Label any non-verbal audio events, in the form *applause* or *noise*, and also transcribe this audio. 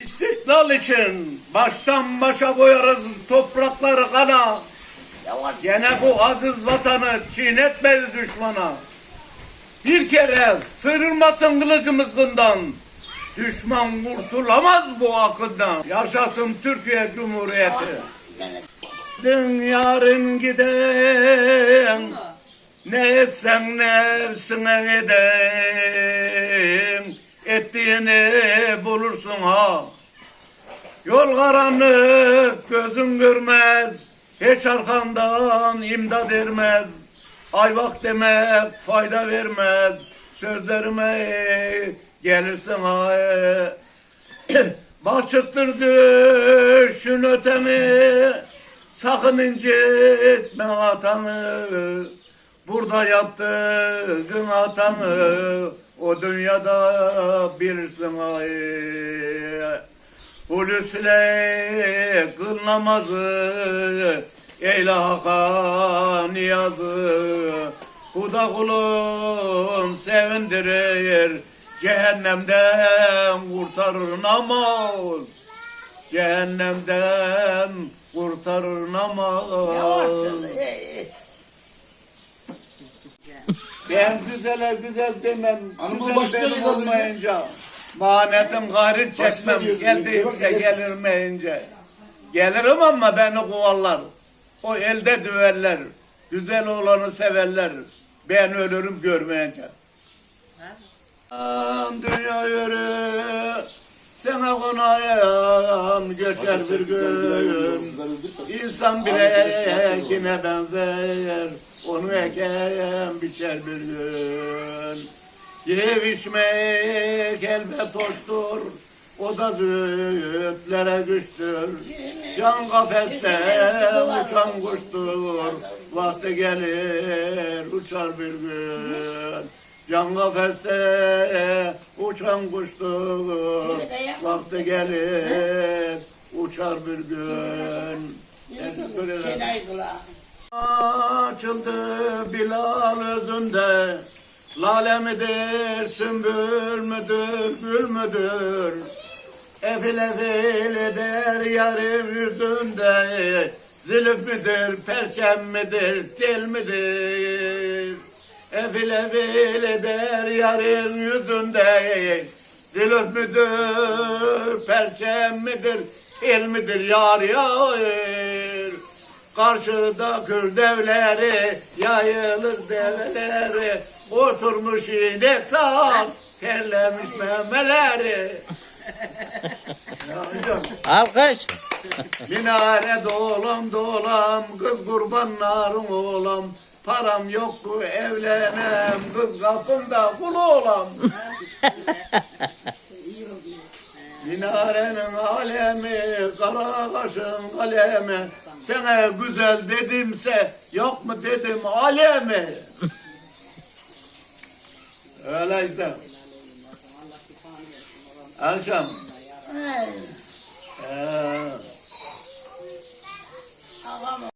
İstiklal için baştan başa boyarız toprakları kana. Gene bu aziz vatanı çiğnetmeyiz düşmana. Bir kere sıyırmasın kılıcımız bundan. Düşman kurtulamaz bu akından. Yaşasın Türkiye Cumhuriyeti. Dün yarın giden ne etsen nefsine eden Ettiğini bulursun ha. Yol karanlık gözün görmez Hiç arkandan imdad ermez. Ayvak demek fayda vermez Sözlerime gelirsin ha. Bahçıktır düşün ötemi Sakın incitme hatanı Burada yaptığın hatanı O dünyada bilirsin ay Hulusiyle kıl namazı Eyle haka niyazı Huda kulun sevindirir Cehennemden kurtarır namaz. Cehennemden kurtarır namaz Ben güzele güzel demem Hanımın Güzel başına benim gidelim. olmayınca. Manetim gayret Başına çekmem gidelim. Geldiğimde Bak, geç. gelirmeyince Gelirim ama beni kovarlar. O elde düveller Güzel olanı severler. Ben ölürüm görmeyince. Aman Dünya yürü sana konayım geçer bir gün. İnsan bir ekine benzer Onu eken biçer bir gün. Yiyip içmek elbet hoştur. O da züğütlere güçtür Can kafeste uçan kuştur. Vakti gelir uçar bir gün. Can kafeste uçan kuştur. Vakti gelir uçar bir gün. Teşekkür ederim. Açıldı Bilal özünde Lale midir, sümbül müdür, gül müdür? Efil efil eder yarım yüzünde Zülüf müdür, perçem midir, tel midir? Efil efil eder yarım yüzünde Zülüf müdür, perçem midir, tel midir yar yar? Karşıda kür devleri, yayılır devleri, oturmuş inek sağ, terlemiş memeleri. Alkış. Minare dolam dolam, kız kurbanlarım olam, param yok evlenem, kız kapımda kul olam. *laughs* Minarenin alemi, kara kaşın kalemi. Sana güzel dedimse yok mu dedim alemi. Öyle işte. Akşam. Ee.